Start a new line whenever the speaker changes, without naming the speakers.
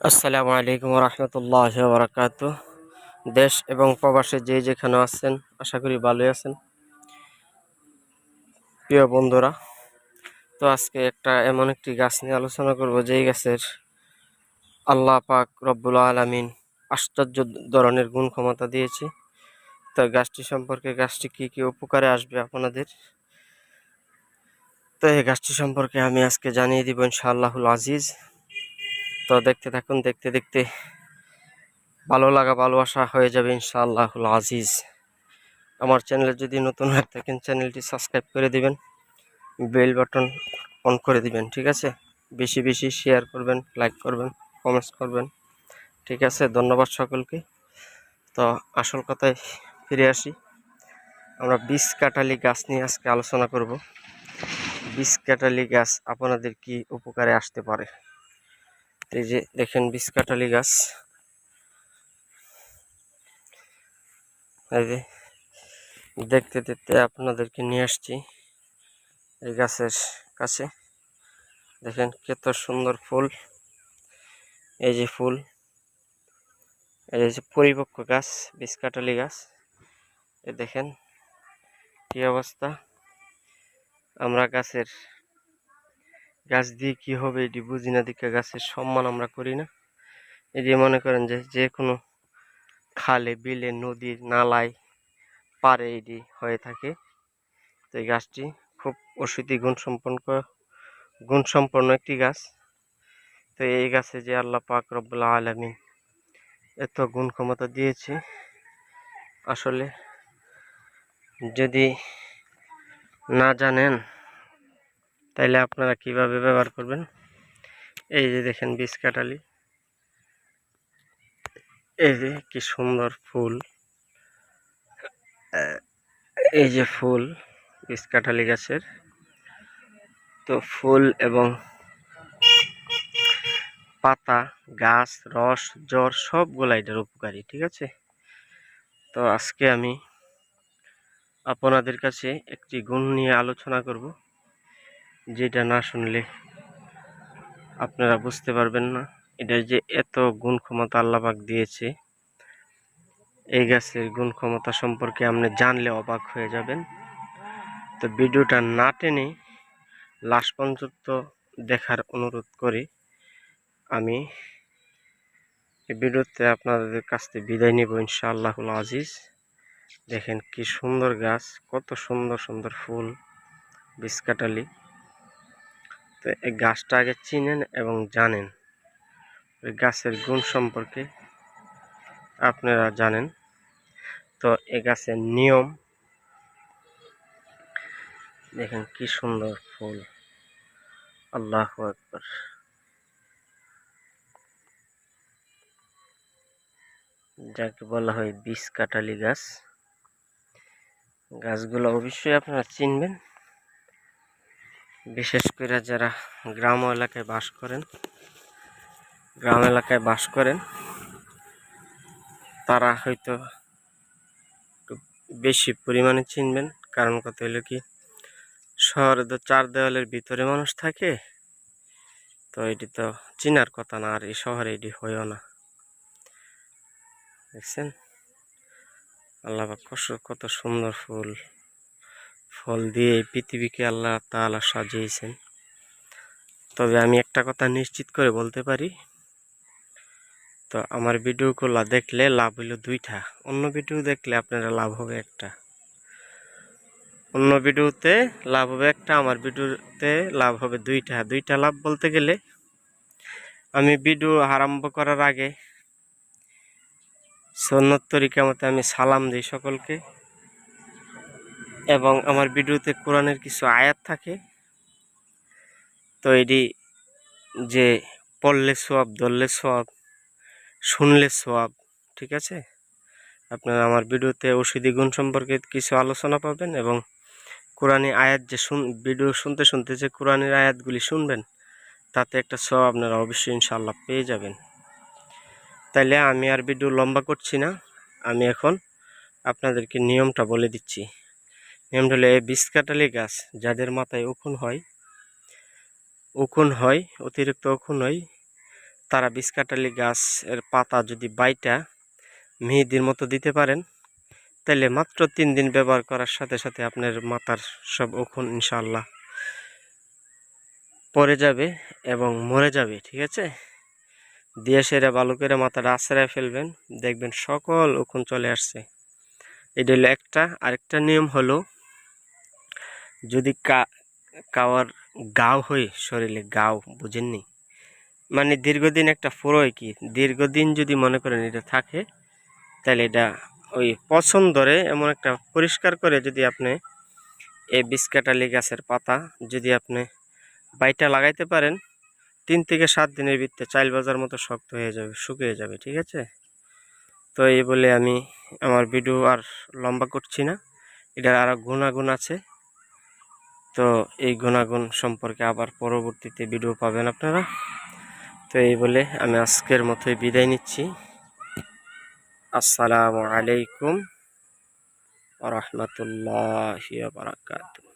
আসসালামু আলাইকুম রহমতুল্লাহ বারাকাত দেশ এবং প্রবাসে যে যেখানে আছেন, আশা করি ভালোই আছেন। প্রিয় বন্ধুরা, তো আজকে একটা এমন একটি গাছ নিয়ে আলোচনা করব, যেই গাছের আল্লাহ পাক রব্বুল আলমিন আশ্চর্য ধরনের গুণ ক্ষমতা দিয়েছে। তো গাছটি সম্পর্কে, গাছটি কি কি উপকারে আসবে আপনাদের? তো এই গাছটি সম্পর্কে আমি আজকে জানিয়ে দিব ইনশাআল্লাহুল আজিজ। তো দেখতে থাকুন, দেখতে দেখতে ভালো লাগা, ভালোবাসা হয়ে যাবে ইনশাআল্লাহুল আজিজ। আমার চ্যানেলে যদি নতুন হয়ে থাকেন, চ্যানেলটি সাবস্ক্রাইব করে দিবেন, বেল বাটন অন করে দিবেন, ঠিক আছে? বেশি বেশি শেয়ার করবেন লাইক করবেন কমেন্টস করবেন, ঠিক আছে? ধন্যবাদ সকলকে। তো আসল কথায় ফিরে আসি। আমরা বিষ কাটালি গাছ নিয়ে আজকে আলোচনা করব। বিষ কাটালি গাছ আপনাদের কি উপকারে আসতে পারে? এই যে দেখেন বিস্কাটালি গাছ। এই যে দেখতে দেখতে আপনাদেরকে নিয়ে আসছি এই গাছের কাছে। দেখেন কত সুন্দর ফুল। এই যে ফুল। এই যে পরিপক্ক গাছ, বিস্কাটালি গাছ। এ দেখেন কি অবস্থা। আমরা গাছের গাছ দিয়ে কি হবে এটি বুঝি না দিকে গাছের সম্মান আমরা করি না। এই যে মনে করেন যে যে কোনো খালে, বিলে, নদীর নালায় পারে এটি হয়ে থাকে। তো এই গাছটি খুব ওষুধি গুণসম্পন্ন গুণসম্পন্ন একটি গাছ। তো এই গাছে যে আল্লাহ পাক রব্বুল্লা আলমী এত গুণ ক্ষমতা দিয়েছে, আসলে যদি না জানেন তাইলে আপনারা কীভাবে ব্যবহার করবেন? এই যে দেখেন বীজ কাটালি। এই যে কি সুন্দর ফুল। এই যে ফুল, বীজ কাটালি গাছের। তো ফুল এবং পাতা, গাছ, রস, জ্বর সবগুলা এটার উপকারী, ঠিক আছে? তো আজকে আমি আপনাদের কাছে একটি গুণ নিয়ে আলোচনা করব। যেটা না শুনলে আপনারা বুঝতে পারবেন না, এটা যে এত গুণ ক্ষমতা আল্লাপাক দিয়েছে, এই গাছের গুণ ক্ষমতা সম্পর্কে আপনি জানলে অবাক হয়ে যাবেন। তো ভিডিওটা না টেনে লাশ পর্যন্ত দেখার অনুরোধ করে আমি এই ভিডিওতে আপনাদের কাছ থেকে বিদায় নেব ইনশাআল্লাহুল আজিজ। দেখেন কি সুন্দর গাছ, কত সুন্দর সুন্দর ফুল, বিস্কাটালি। তো এই গাছটা আগে চিনেন এবং জানেন। ওই গাছের গুণ সম্পর্কে আপনারা জানেন। তো এ গাছের নিয়ম, দেখেন কি সুন্দর ফুল। আল্লাহ একবার যাকে বলা হয় বিষ কাটালি গাছ। গাছগুলো অবশ্যই আপনারা চিনবেন। বিশেষ করে যারা গ্রাম এলাকায় বাস করেন, গ্রাম এলাকায় বাস করেন, তারা হয়তো বেশি পরিমাণে চিনবেন। কারণ কথা হলো কি, শহরে তো চার দেওয়ালের ভিতরে মানুষ থাকে, তো এটি তো চিনার কথা না, আর এই শহরে এটি হয়েও না। দেখছেন? আল্লাহ কত সুন্দর ফুল। ফল দিয়ে পৃথিবীকে আল্লাহ তালা সাজিয়েছেন। তবে আমি একটা কথা নিশ্চিত করে বলতে পারি, তো আমার ভিডিওগুলো দেখলে লাভ হইল দুইটা, অন্য ভিডিও দেখলে আপনারা লাভ হবে একটা। অন্য ভিডিওতে লাভ হবে একটা, আমার ভিডিওতে লাভ হবে দুইটা। দুইটা লাভ বলতে গেলে আমি ভিডিও আরম্ভ করার আগে সন্ন্যত তরিকা মতে আমি সালাম দিই সকলকে। এবং আমার ভিডিওতে কোরআনের কিছু আয়াত থাকে। তো এটি যে পড়লে সোয়াব ধরলে সোয়াব শুনলে সোয়াব ঠিক আছে? আপনারা আমার ভিডিওতে ওষুধি গুণ সম্পর্কে কিছু আলোচনা পাবেন এবং কোরআনী আয়াত যে শুন, ভিডিও শুনতে শুনতে যে কোরআনের আয়াতগুলি শুনবেন, তাতে একটা সব আপনারা অবশ্যই ইনশাল্লাহ পেয়ে যাবেন। তাইলে আমি আর ভিডিও লম্বা করছি না, আমি এখন আপনাদেরকে নিয়মটা বলে দিচ্ছি। নিয়মটা হলো, এই বিস্কাটালি গাছ যাদের মাথায় উখুন হয় উখুন হয়, অতিরিক্ত উখুন হয়, তারা বিস্কাটালি গাছ এর পাতা যদি বাইটা মেহেদির মতো দিতে পারেন, তাহলে মাত্র তিন দিন ব্যবহার করার সাথে সাথে আপনার মাথার সব উখুন ইনশাল্লাহ পড়ে যাবে এবং মরে যাবে, ঠিক আছে? দিয়ে সেরে ভালো করে মাথাটা আশ্রয় ফেলবেন, দেখবেন সকল উখুন চলে আসছে। এটা হলো একটা, আরেকটা নিয়ম হলো যদি কাওয়ার গাও হয় শরীরে গাও বুঝেননি মানে দীর্ঘদিন একটা ফুরোয় কি? দীর্ঘদিন যদি মনে করেন এটা থাকে, তাহলে এটা ওই পছন্দরে এমন একটা পরিষ্কার করে যদি আপনি এই বিস্কাটালি গাছের পাতা যদি আপনি বাইটা লাগাইতে পারেন, তিন থেকে সাত দিনের ভিতরে চাইল বাজার মতো শক্ত হয়ে যাবে, শুকিয়ে যাবে, ঠিক আছে? তো এই বলে আমি আমার ভিডিও আর লম্বা করছি না, এটার আরও গুণাগুণ আছে। তো এই গুণাগুণ সম্পর্কে আবার পরবর্তীতে ভিডিও পাবেন আপনারা। তো এই বলে আমি আজকের মতোই বিদায় নিচ্ছি। আসসালামু আলাইকুম রহমতুল্লাহ বারাকাতুহ।